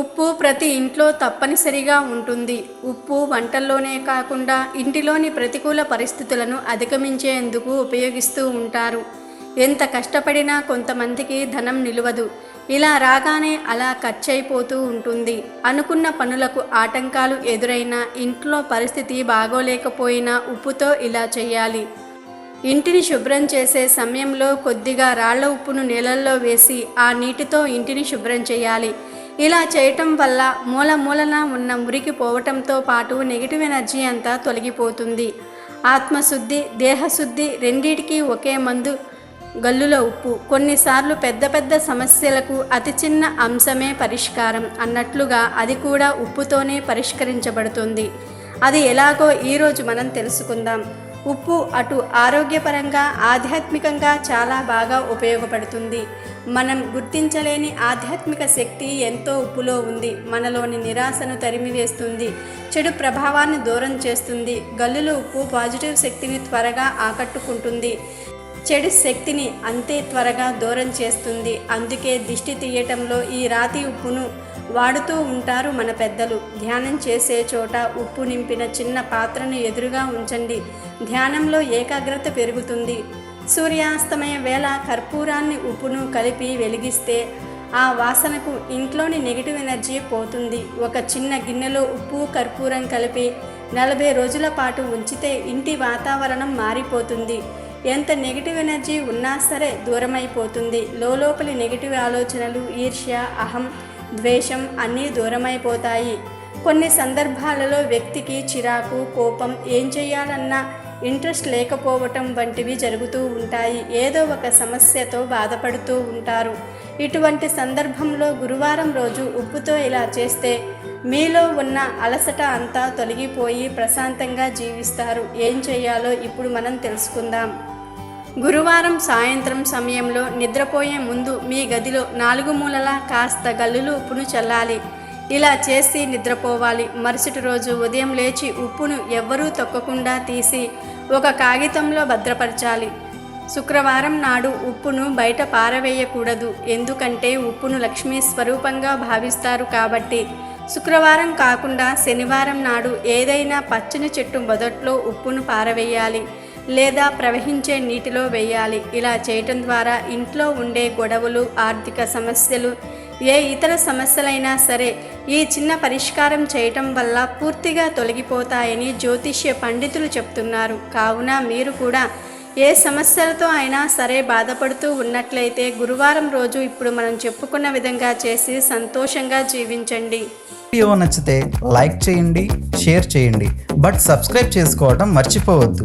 ఉప్పు ప్రతి ఇంట్లో తప్పనిసరిగా ఉంటుంది. ఉప్పు వంటల్లోనే కాకుండా ఇంటిలోని ప్రతికూల పరిస్థితులను అధిగమించేందుకు ఉపయోగిస్తూ ఉంటారు. ఎంత కష్టపడినా కొంతమందికి ధనం నిలవదు. ఇలా రాగానే అలా ఖర్చయిపోతూ ఉంటుంది. అనుకున్న పనులకు ఆటంకాలు ఎదురైనా ఇంట్లో పరిస్థితి బాగోలేకపోయినా ఉప్పుతో ఇలా చేయాలి ఇంటిని శుభ్రం చేసే సమయంలో కొద్దిగా రాళ్ళ ఉప్పును నీళ్ళల్లో వేసి ఆ నీటితో ఇంటిని శుభ్రం చేయాలి. ఇలా చేయటం వల్ల మూల మూలన ఉన్న మురికి పోవటంతో పాటు నెగిటివ్ ఎనర్జీ అంతా తొలగిపోతుంది. ఆత్మశుద్ధి దేహశుద్ధి రెండిటికి ఒకే మందు గల్లుల ఉప్పు. కొన్నిసార్లు పెద్ద పెద్ద సమస్యలకు అతి చిన్న అంశమే పరిష్కారం అన్నట్లుగా అది కూడా ఉప్పుతోనే పరిష్కరించబడుతుంది. అది ఎలాగో ఈరోజు మనం తెలుసుకుందాం. ఉప్పు అటు ఆరోగ్యపరంగా ఆధ్యాత్మికంగా చాలా బాగా ఉపయోగపడుతుంది. మనం గుర్తించలేని ఆధ్యాత్మిక శక్తి ఎంతో ఉప్పులో ఉంది. మనలోని నిరాశను తరిమివేస్తుంది. చెడు ప్రభావాన్ని దూరం చేస్తుంది. గల్లులో ఉప్పు పాజిటివ్ శక్తిని త్వరగా ఆకట్టుకుంటుంది. చెడు శక్తిని అంతే త్వరగా దూరం చేస్తుంది. అందుకే దిష్టి తీయటంలో ఈ రాతి ఉప్పును వాడుతూ ఉంటారు మన పెద్దలు. ధ్యానం చేసే చోట ఉప్పు నింపిన చిన్న పాత్రను ఎదురుగా ఉంచండి. ధ్యానంలో ఏకాగ్రత పెరుగుతుంది. సూర్యాస్తమయ వేళ కర్పూరాన్ని ఉప్పును కలిపి వెలిగిస్తే ఆ వాసనకు ఇంట్లోని నెగిటివ్ ఎనర్జీ పోతుంది. ఒక చిన్న గిన్నెలో ఉప్పు కర్పూరం కలిపి నలభై రోజుల పాటు ఉంచితే ఇంటి వాతావరణం మారిపోతుంది. ఎంత నెగిటివ్ ఎనర్జీ ఉన్నా సరే దూరమైపోతుంది. లోపలి నెగిటివ్ ఆలోచనలు ఈర్ష్య అహం ద్వేషం అన్నీ దూరమైపోతాయి. కొన్ని సందర్భాలలో వ్యక్తికి చిరాకు కోపం ఏం చేయాలన్నా ఇంట్రెస్ట్ లేకపోవటం వంటివి జరుగుతూ ఉంటాయి. ఏదో ఒక సమస్యతో బాధపడుతూ ఉంటారు. ఇటువంటి సందర్భంలో గురువారం రోజు ఉప్పుతో ఇలా చేస్తే మీలో ఉన్న అలసట అంతా తొలగిపోయి ప్రశాంతంగా జీవిస్తారు. ఏం చేయాలో ఇప్పుడు మనం తెలుసుకుందాం. గురువారం సాయంత్రం సమయంలో నిద్రపోయే ముందు మీ గదిలో నాలుగు మూలలా కాస్త గల్లులు ఉప్పును చల్లాలి. ఇలా చేసి నిద్రపోవాలి. మరుసటి రోజు ఉదయం లేచి ఉప్పును ఎవ్వరూ తొక్కకుండా తీసి ఒక కాగితంలో భద్రపరచాలి. శుక్రవారం నాడు ఉప్పును బయట పారవేయకూడదు. ఎందుకంటే ఉప్పును లక్ష్మీ స్వరూపంగా భావిస్తారు కాబట్టి. శుక్రవారం కాకుండా శనివారం నాడు ఏదైనా పచ్చని చెట్టు మొదట్లో ఉప్పును పారవేయాలి. లేదా ప్రవహించే నీటిలో వేయాలి. ఇలా చేయటం ద్వారా ఇంట్లో ఉండే గొడవలు ఆర్థిక సమస్యలు ఏ ఇతర సమస్యలైనా సరే ఈ చిన్న పరిష్కారం చేయటం వల్ల పూర్తిగా తొలగిపోతాయని జ్యోతిష్య పండితులు చెప్తున్నారు. కావున మీరు కూడా ఏ సమస్యలతో అయినా సరే బాధపడుతూ ఉన్నట్లయితే గురువారం రోజు ఇప్పుడు మనం చెప్పుకున్న విధంగా చేసి సంతోషంగా జీవించండి. వీడియో నచ్చితే లైక్ చేయండి షేర్ చేయండి. బట్ సబ్స్క్రైబ్ చేసుకోవడం మర్చిపోవద్దు.